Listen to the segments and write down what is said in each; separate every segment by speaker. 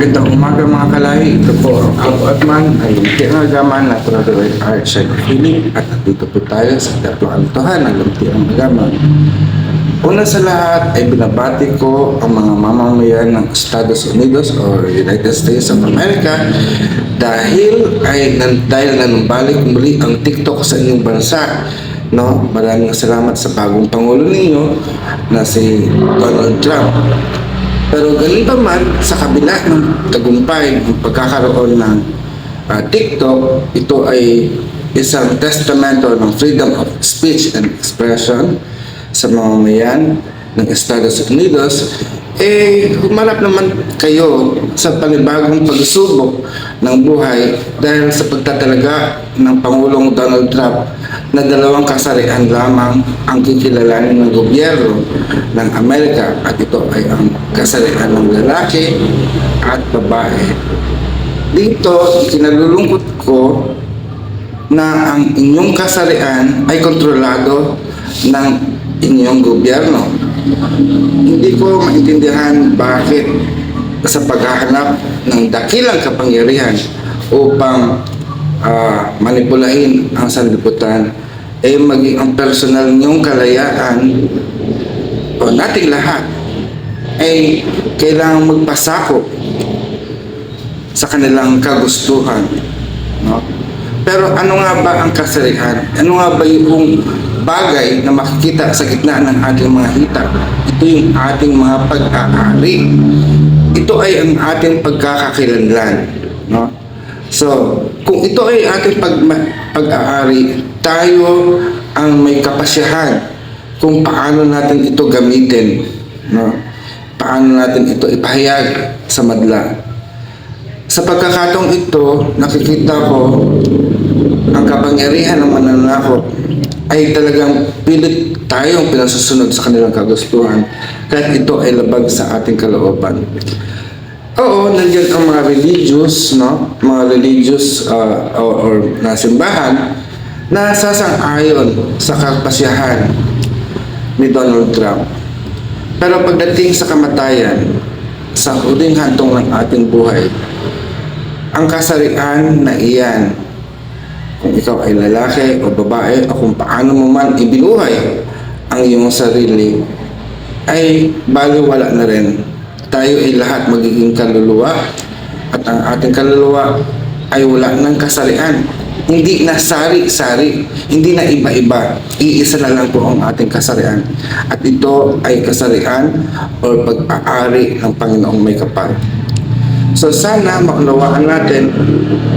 Speaker 1: Magandang umaga mga kalahi. Ito po ang Apo Atman ay Lumpiang Agaman na Travel Art Shine Feeling at dito po tayo sa Teatro Altohan ng Lumpiang Agaman. Una sa lahat ay binabati ko ang mga mamamayan ng Estados Unidos or United States of America dahil ay dahil nanumbalik muli ang TikTok sa inyong bansa. No, maraming salamat sa bagong pangulo ninyo na si Donald Trump. Pero ganun pa man, sa kabila ng tagumpay pagkakaroon ng ah, TikTok, ito ay isang testamento ng freedom of speech and expression sa mamamayan ng Estados Unidos, eh, humarap naman kayo sa panibagong pagsubok ng buhay dahil sa pagtatalaga ng Pangulong Donald Trump na dalawang kasarian lamang ang kikilalanin ng gobyerno ng Amerika at ito ay ang kasarian ng lalaki at babae. Dito, kinalulungkot ko na ang inyong kasarian ay kontrolado ng inyong gobyerno. Hindi ko maintindihan bakit sa paghahanap ng dakilang kapangyarihan upang ah, manipulahin ang sanlibutan ay maging ang personal niyong kalayaan o nating lahat ay kailangang magpasakop sa kanilang kagustuhan. No? Pero ano nga ba ang kasarihan? Ano nga ba yung bagay na makikita sa gitna ng ating mga hita? Ito yung ating mga pag-aari. Ito ay ang ating pagkakakilanlan. No? So, kung ito ay ating pag pag-aari, tayo ang may kapasyahan kung paano natin ito gamitin. No? Paano natin ito ipahayag sa madla. Sa pagkakataong ito, nakikita ko ang kapangyarihan ng mananakot ay talagang pilit tayong pinasusunod sa kanilang kagustuhan kahit ito ay labag sa ating kalooban. Oo, nandiyan ang mga religious, no? Mga religious uh, or, or na simbahan na sasang-ayon sa kapasyahan ni Donald Trump. Pero pagdating sa kamatayan, sa huling hantong ng ating buhay, ang kasarian na iyan, kung ikaw ay lalaki o babae o kung paano mo man ibinuhay ang iyong sarili, ay baliwala na rin. Tayo ay lahat magiging kaluluwa at ang ating kaluluwa ay wala ng kasarian. Hindi na sari-sari, hindi na iba-iba. Iisa na lang po ang ating kasarian. At ito ay kasarian o pag-aari ng Panginoong may kapal. So sana maunawaan natin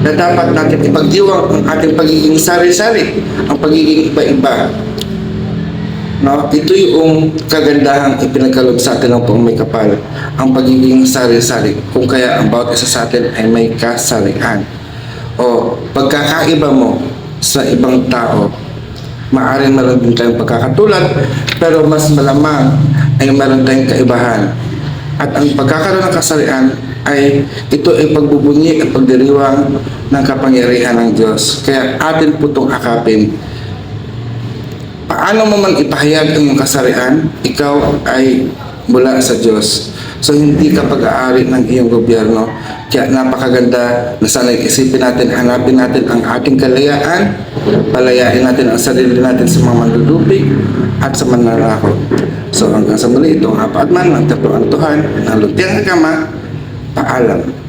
Speaker 1: na dapat natin ipagdiwang ang ating pagiging sari-sari, ang pagiging iba-iba. No? Ito yung kagandahang ipinagkalob sa atin ng may kapal, ang pagiging sari-sari. Kung kaya ang bawat isa sa atin ay may kasarian. O pagkakaiba mo sa ibang tao, maaaring meron din tayong pagkakatulad, pero mas malamang ay meron tayong kaibahan. At ang pagkakaroon ng kasarian ay ito ay pagbubunyi at pagdiriwang ng kapangyarihan ng Diyos. Kaya atin po itong akapin. Paano mo man ipahayag ang iyong kasarian, ikaw ay mula sa Diyos. So hindi ka pag-aari ng iyong gobyerno. Kaya napakaganda na sana isipin natin, hanapin natin ang ating kalayaan, palayain natin ang sarili natin sa mga manlulupig at sa mananakot. So hanggang sa muli, ito ang Apa Atman ng Templo Antuhan, ng Lumpiang Agama, paalam.